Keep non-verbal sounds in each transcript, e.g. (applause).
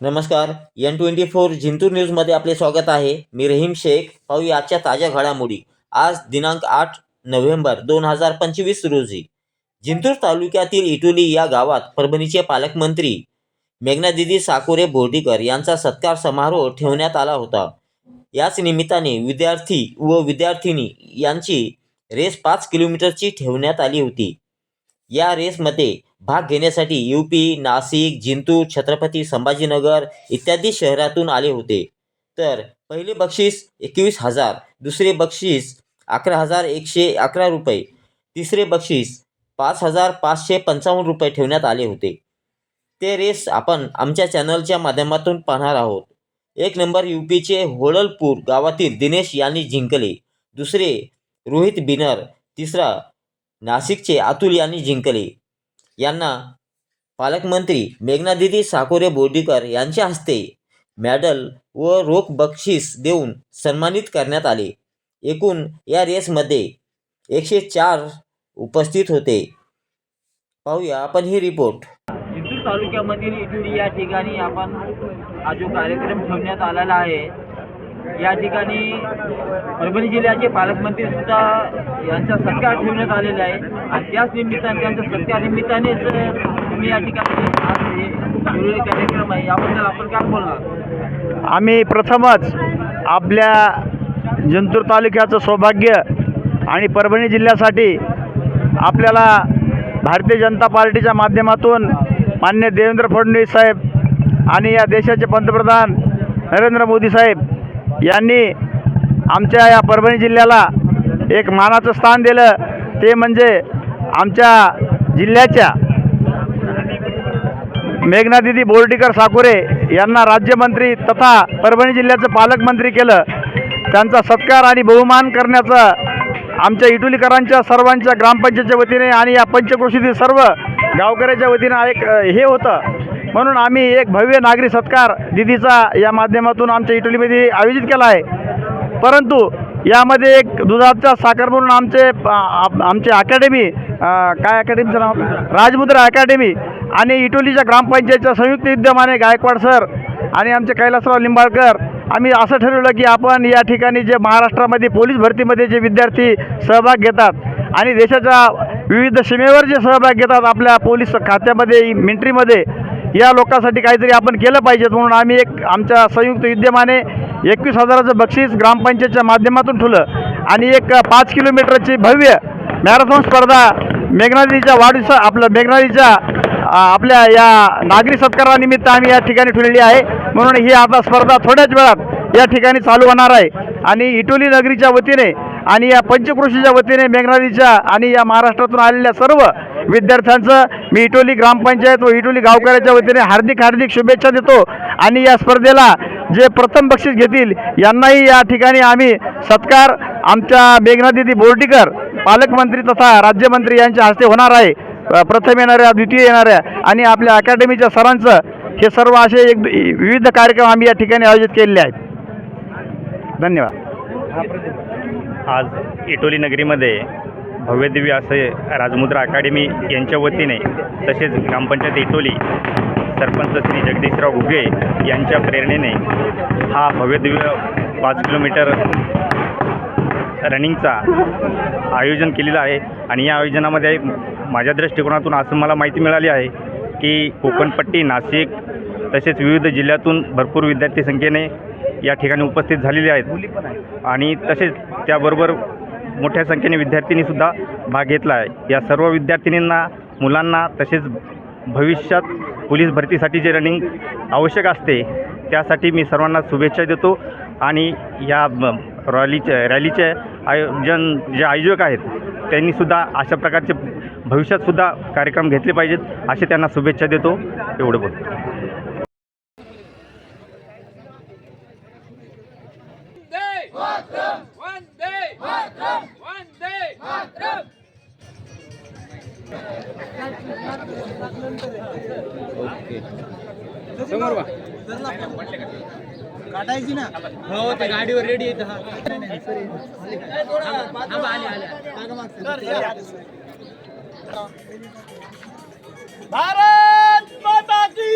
नमस्कार N twenty four Jintur न्यूजमध्ये आपले स्वागत आहे. मी रहीम शेख. पाहूया आजच्या ताज्या घडामोडी. आज दिनांक आठ नोव्हेंबर दोन हजार पंचवीस रोजी जिंतूर तालुक्यातील इटोली या गावात परभणीचे पालकमंत्री मेघनादिदी साकोरे बोर्डीकर यांचा सत्कार समारोह ठेवण्यात आला होता. याच निमित्ताने विद्यार्थी व विद्यार्थिनी यांची रेस पाच किलोमीटरची ठेवण्यात आली होती. या रेसमध्ये भाग घेण्यासाठी यू पी नाशिक जिंतूर छत्रपती संभाजीनगर इत्यादी शहरातून आले होते. तर पहिले बक्षीस एकवीस हजार दुसरे बक्षीस अकरा हजार एकशे अकरा रुपये तिसरे बक्षीस पाच हजार पाचशे पंचावन्न रुपये ठेवण्यात आले होते. ते रेस आपण आमच्या चॅनलच्या माध्यमातून पाहणार आहोत. एक नंबर यू पीचे होळलपूर गावातील दिनेश यांनी जिंकले. दुसरे रोहित बिनर तिसरा नाशिकचे अतुल यांनी जिंकले. यांना पालकमंत्री मेघनादिदी साकोरे बोर्डीकर यांच्या हस्ते मॅडल व रोख बक्षीस देऊन सन्मानित करण्यात आले. एकूण या रेसमध्ये एकशे चार उपस्थित होते. पाहूया आपण ही रिपोर्ट. जिंतूर तालुक्यामधील इटुरी या ठिकाणी आपण हा जो कार्यक्रम ठेवण्यात आलेला आहे या ठिकाणी परभणी जिल्ह्याचे पालकमंत्री सुद्धा यांचा सत्कार ठेवण्यात आलेला आहे. आणि त्याच निमित्ताने त्यांच्या सत्कार निमित्तानेच तुम्ही या ठिकाणी कार्यक्रम आहे. याबद्दल आपण काय बोलणार? आम्ही प्रथमच आपल्या जंतूर तालुक्याचं सौभाग्य आणि परभणी जिल्ह्यासाठी आपल्याला भारतीय जनता पार्टीच्या माध्यमातून मान्य देवेंद्र फडणवीस साहेब आणि या देशाचे पंतप्रधान नरेंद्र मोदी साहेब यांनी आमच्या या परभणी जिल्ह्याला एक मानाचं स्थान दिलं. ते म्हणजे आमच्या जिल्ह्याच्या मेघनादिदी बोर्डीकर साकुरे यांना राज्यमंत्री तथा परभणी जिल्ह्याचं पालकमंत्री केलं. त्यांचा सत्कार आणि बहुमान करण्याचं आमच्या इटुलीकरांच्या सर्वांच्या ग्रामपंचायतच्या वतीने आणि या पंचक्रोशीतील सर्व गावकऱ्याच्या वतीनं एक हे होतं. म्हणून आम्ही एक भव्य नागरी सत्कार दिदीचा या माध्यमातून आमच्या इटलीमध्ये आयोजित केला आहे. परंतु यामध्ये एक दुधाचा साखर म्हणून आमचे आमचे अकॅडमी काय अकॅडमीचं नाव? राजमुद्रा अकॅडमी आणि इटोलीच्या ग्रामपंचायतच्या संयुक्त विद्यमाने गायकवाड सर आणि आमचे कैलासराव लिंबाळकर आम्ही असं ठरवलं की आपण या ठिकाणी जे महाराष्ट्रामध्ये पोलीस भरतीमध्ये जे विद्यार्थी सहभाग घेतात आणि देशाच्या विविध सीमेवर जे सहभाग घेतात आपल्या पोलीस खात्यामध्ये मिलिटरीमध्ये या लोकांसाठी काहीतरी आपण केलं पाहिजेत म्हणून आम्ही एक आमच्या संयुक्त विद्यमाने एकवीस हजाराचं बक्षीस ग्रामपंचायतच्या माध्यमातून ठुलं आणि एक पाच किलोमीटरची भव्य मॅरेथॉन स्पर्धा मेघनादीच्या वाढीचा आपलं मेघनादीच्या आपल्या या नागरी सत्कारानिमित्त आम्ही या ठिकाणी ठेवलेली आहे. म्हणून ही आता स्पर्धा थोड्याच वेळात या ठिकाणी चालू होणार आहे. आणि इटोली नगरीच्या वतीने आणि या पंचकृषीच्या वतीने मेघनादीच्या आणि या महाराष्ट्रातून आलेल्या सर्व विद्यार्थ्यांचं मी इटोली ग्रामपंचायत व इटोली गावकऱ्याच्या वतीने हार्दिक हार्दिक शुभेच्छा देतो. आणि या स्पर्धेला जे प्रथम बक्षीस घेतील यांनाही या ठिकाणी आम्ही सत्कार. आमच्या मेघनादिदी बोर्डीकर पालकमंत्री तथा राज्यमंत्री यांच्या हस्ते होणार आहे. प्रथम येणाऱ्या द्वितीय येणाऱ्या आणि आपल्या अकॅडमीच्या सरांचं हे सर्व असे एक विविध कार्यक्रम आम्ही या ठिकाणी आयोजित केलेले आहेत. धन्यवाद. आज इटोली नगरीमध्ये भव्यदिव्य असे राजमुद्रा अकादमी यांच्या वतीने तसेच ग्रामपंचायत इटोली सरपंच श्री जगदीशराव घुगे यांच्या प्रेरणेने हा भव्यदिव्य पाच किलोमीटर रनिंगचा आयोजन केलेलं आहे. आणि या आयोजनामध्ये माझ्या दृष्टिकोनातून असं मला माहिती मिळाली आहे की कोकणपट्टी नाशिक तसेच विविध जिल्ह्यातून भरपूर विद्यार्थी संख्येने या ठिकाणी उपस्थित झालेले आहेत. आणि तसेच त्याबरोबर मोठ्या संख्येने विद्यार्थिनीसुद्धा भाग घेतला आहे. या सर्व विद्यार्थिनींना मुलांना तसेच भविष्यात पोलीस भरतीसाठी जे रनिंग आवश्यक असते त्यासाठी मी सर्वांना शुभेच्छा देतो. आणि या रॅलीचे रॅलीचे आयोजन जे आयोजक आहेत त्यांनीसुद्धा अशा प्रकारचे भविष्यातसुद्धा कार्यक्रम घेतले पाहिजेत असे त्यांना शुभेच्छा देतो. एवढं बोलतो. वंदे वंदे ओके. समोर वा काढायची ना हो ते गाडीवर रेडी येत भारत माता की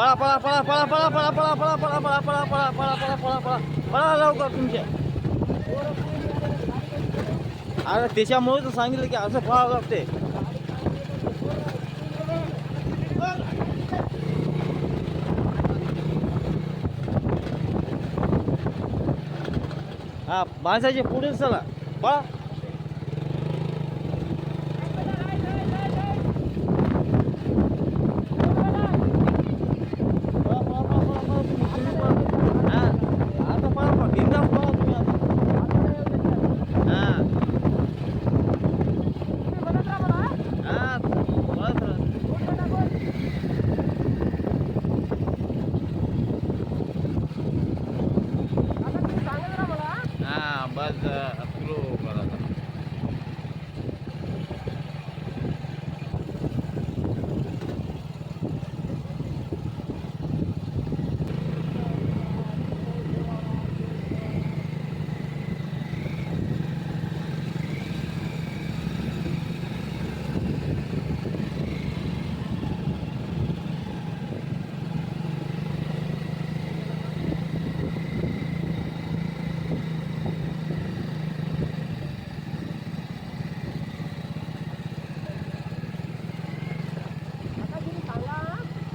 पळा पळा पळा पळा पळा पळा पळा पळा पळा पळा पळा पळा पळा पळा पळा पळा पळा लवकर तुमच्या अरे त्याच्यामुळे तर सांगितलं की असं पळावं लागते हा माणसाचे पुढेच चला पळा,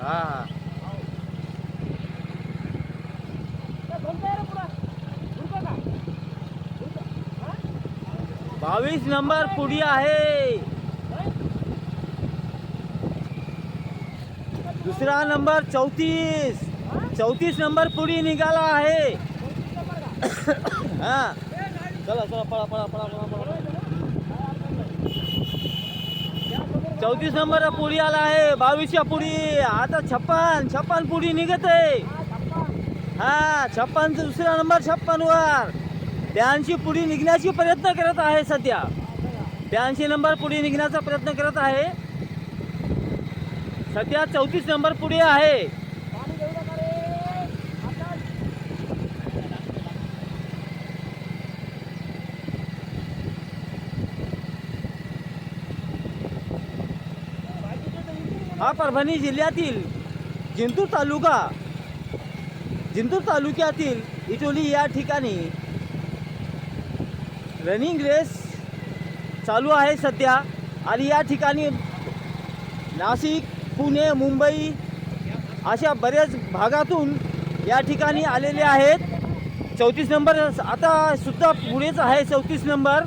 हाँ। बावीस नंबर पुड़िया है। दूसरा नंबर चौतीस। चौतीस नंबर पूरी निकाला है। (coughs) हाँ। चलो चलो पड़ा पड़ा पड़ा पड़ा पड़ा चौतीस नंबर पुरी आला आहे बावीसच्या पुढी. आता छप्पन छप्पन पुढी निघत आहे हा छप्पनचा दुसरा नंबर छप्पन वर ब्याऐंशी पुढी निघण्याची प्रयत्न करत आहे सध्या. ब्याऐंशी नंबर पुढे निघण्याचा प्रयत्न करत आहे. सध्या चौतीस नंबर पुढे आहे. परभणी जिल्ह्यातील जिंतूर तालुका जिंतूर तालुक्यातील इटोली या ठिकाणी रनिंग रेस चालू आहे सध्या. आणि या ठिकाणी नाशिक पुणे मुंबई अशा बऱ्याच भागातून या ठिकाणी आलेले आहेत. चौतीस नंबर आता सुद्धा पुढेच आहे चौतीस नंबर.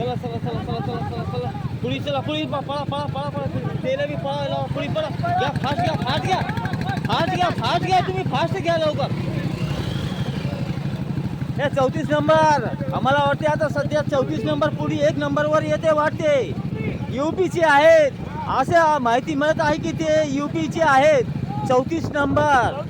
चला चला चला चला चला चला चला. पुढी चला पुढे पळा पळा पळा पळा. तेला बी पळा पुढे पुढी पळा. घ्या फास्ट घ्या फास्ट घ्या. फास्ट घ्या फास्ट घ्या. तुम्ही फास्ट घ्या लवकर. हे चौतीस नंबर. आम्हाला वाटते आता सध्या चौतीस नंबर पुढी एक नंबरवर येते वाटते. युपीचे आहेत. असे माहिती मिळत आहे की ते युपीचे आहेत. चौतीस नंबर.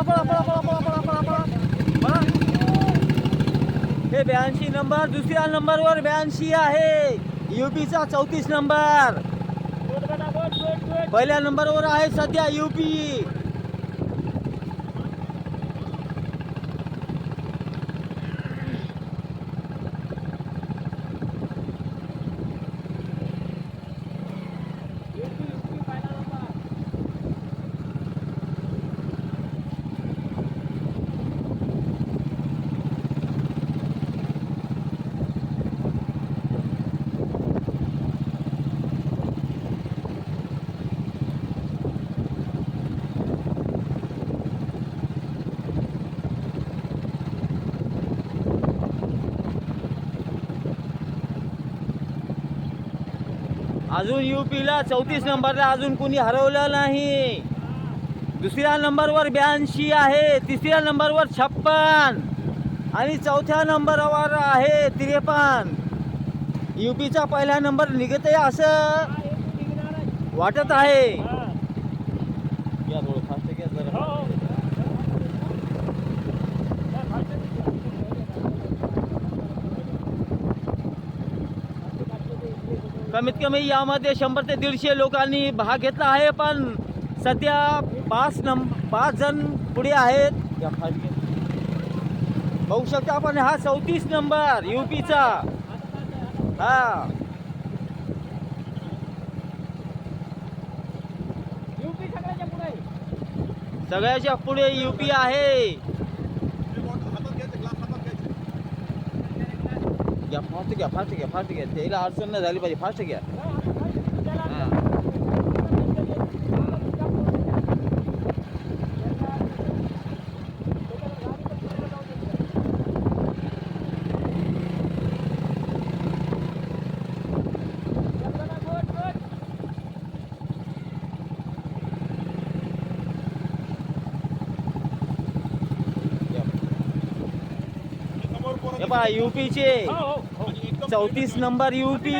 पळा पळा पळा पळा पळा पळा पळा पळा पळा हे ब्याऐंशी नंबर दुसऱ्या नंबरवर ब्याऐंशी आहे. युपीचा चौतीस नंबर. पहिल्या नंबरवर आहे सध्या युपी. अजून युपीला चौतीस नंबरला अजून कुणी हरवलं नाही. दुसऱ्या नंबरवर ब्याऐंशी आहे तिसऱ्या नंबरवर छप्पन आणि चौथ्या नंबरवर आहे त्रेपन्न. युपीचा पहिला नंबर निघत आहे असं वाटत आहे या थोडं फास्ट घ्या जरा कमीत कमी यामध्ये शंभर ते दीडशे लोकांनी भाग घेतला आहे पण सध्या पाच नंब पाच जण पुढे आहेत. बघू शकता आपण हा चौतीस नंबर युपीचा. हा. युपी सगळ्याच्या पुढे सगळ्याच्या पुढे युपी आहे. घ्या फास्ट घ्या फास्ट घ्या फास्ट घ्या त्याला अडचण नाही झाली पाहिजे फास्ट घ्या हा. हे पहा युपीचे चौतीस नंबर यूपी.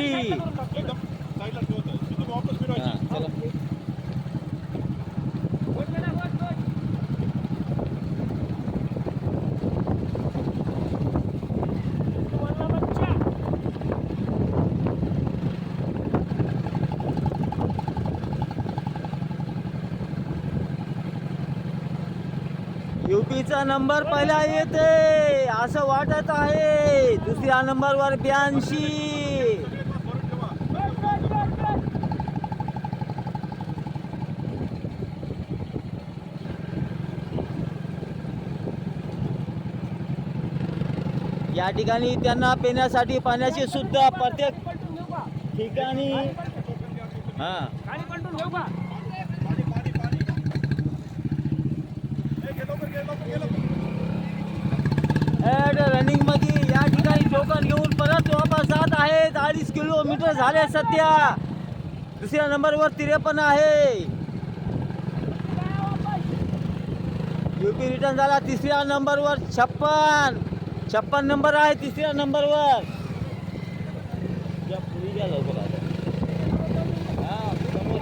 युपीचा नंबर पहिला येते. असं वाटत आहे. दुसऱ्या नंबरवर ब्याऐंशी. या ठिकाणी त्यांना पिण्यासाठी पाण्याची सुद्धा प्रत्येक ठिकाणी हा. गाडी या ठिकाणी टोकन घेऊन परत वापस जात आहेत. अडीच किलोमीटर झाले सध्या. दुसऱ्या नंबरवर त्रेपन्न आहे. युपी रिटर्न झाला तिसऱ्या नंबरवर छप्पन. छप्पन नंबर आहे तिसऱ्या नंबरवर.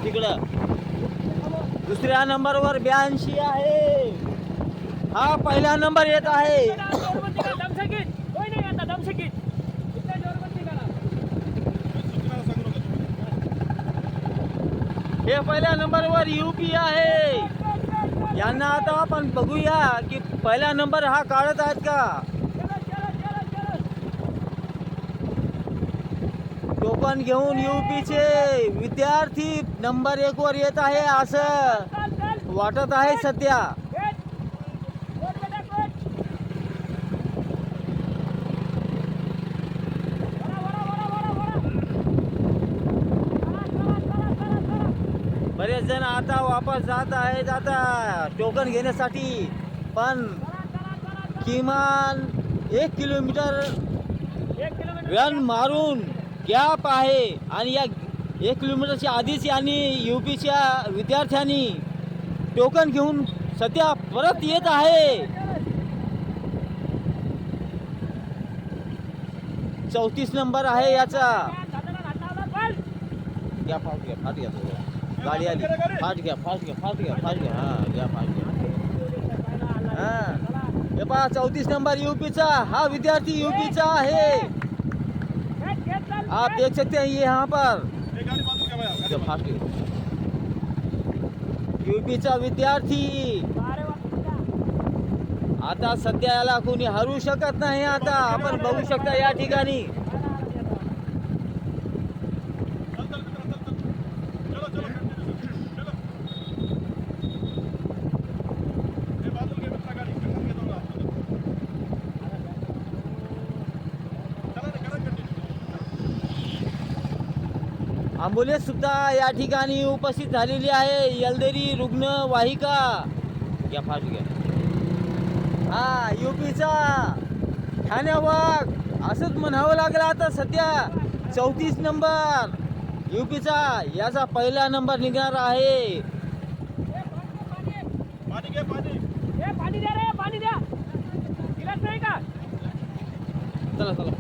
तिकडं. दुसऱ्या नंबरवर ब्याऐंशी आहे. हा पहिला नंबर येत आहे. हे पहिल्या नंबरवर युपी आहे. यांना आता आपण बघूया की पहिला नंबर हा काढत आहेत का? टोकन घेऊन युपीचे विद्यार्थी नंबर एक वर येत आहे असं वाटत आहे सध्या. बरेच जण आता वापस जात आहेत. आता टोकन घेण्यासाठी. पण किमान एक किलोमीटर रन मारून गॅप आहे. आणि या एक किलोमीटरच्या आधीच यांनी यू पीच्या विद्यार्थ्यांनी टोकन घेऊन सध्या परत येत आहे. चौतीस नंबर आहे याचा. घ्या फास्ट घ्या. गाडी आली. फास्ट घ्या फास्ट घ्या फास्ट घ्या फास्ट घ्या. हां घ्या फास्ट घ्या. हां. हे पहा चौतीस नंबर यूपीचा हा विद्यार्थी यूपीचा आहे. आप देख सकते हैं ये यहाँ पर. जो फास्ट यूपीचा विद्यार्थी. आता सध्या याला कोणी हरू शकत नाही आता. आपण बघू शकता या ठिकाणी. ॲम्ब्युलन्स सुद्धा या ठिकाणी उपस्थित झालेली आहे. यलदेरी रुग्णवाहिका घ्या फास्ट घ्या. हा युपीचा ठाणे वाघ असंच म्हणावं लागलं आता सध्या. चौतीस नंबर. युपीचा याचा पहिला नंबर निघणार आहे. चला चला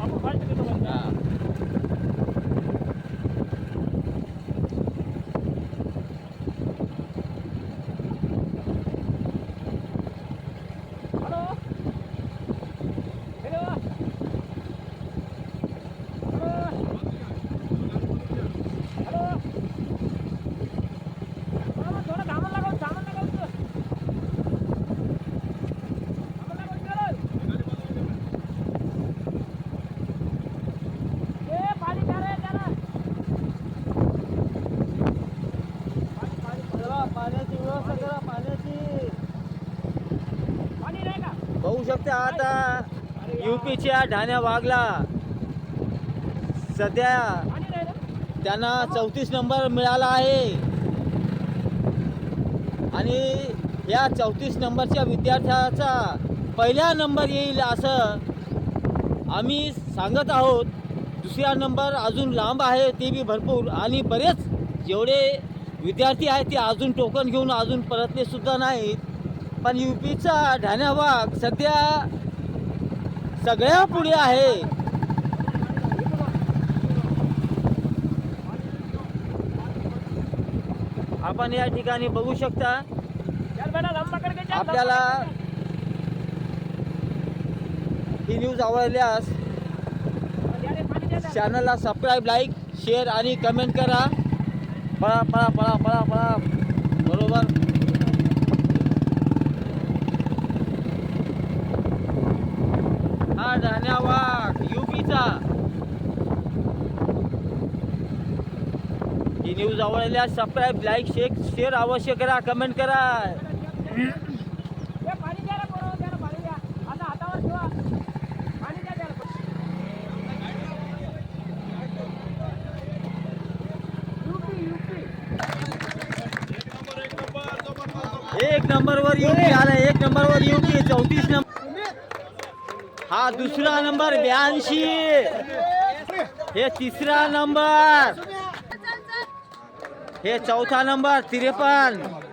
आपण फास्ट घेतो बंद. हा. हॅलो हॅलो हॅलो हॅलो थोडं थोडं थांबून लागावं थांबून लागावं तू. थांबून लागावं चल. ए पाणी द्या रे त्याला पाणी पाणी पाण्याची व्यवस्था करा पाण्याची पाणी नाही का बघू शकता आता युपीच्या ढाण्या वागला. सध्या त्यांना चौतीस नंबर मिळाला आहे. आणि या चौतीस नंबरच्या विद्यार्थ्याचा पहिला नंबर येईल असं आम्ही सांगत आहोत. दुसरा नंबर अजून लांब आहे ते बी भरपूर. आणि बरेच जेवढे विद्यार्थी आहेत ते अजून टोकन घेऊन अजून परतले सुद्धा नाहीत. पण यू पीचा ढाण्यावाग सध्या सगळ्या पुढे आहे. आपण या ठिकाणी बघू शकता. आपल्याला ही न्यूज आवडल्यास चॅनलला सबस्क्राईब लाईक शेअर आणि कमेंट करा. पळा पळा पळा पळा पळा बरोबर हा युपीचा ही न्यूज आवडल्यास सबस्क्राईब लाईक शेअर शेअर अवश्य करा कमेंट करा. एक नंबरवर युपी आला एक नंबरवर युपी चौतीस नंबर. हा दुसरा नंबर ब्याऐंशी. हे तिसरा नंबर. हे चौथा नंबर त्रेपन्न.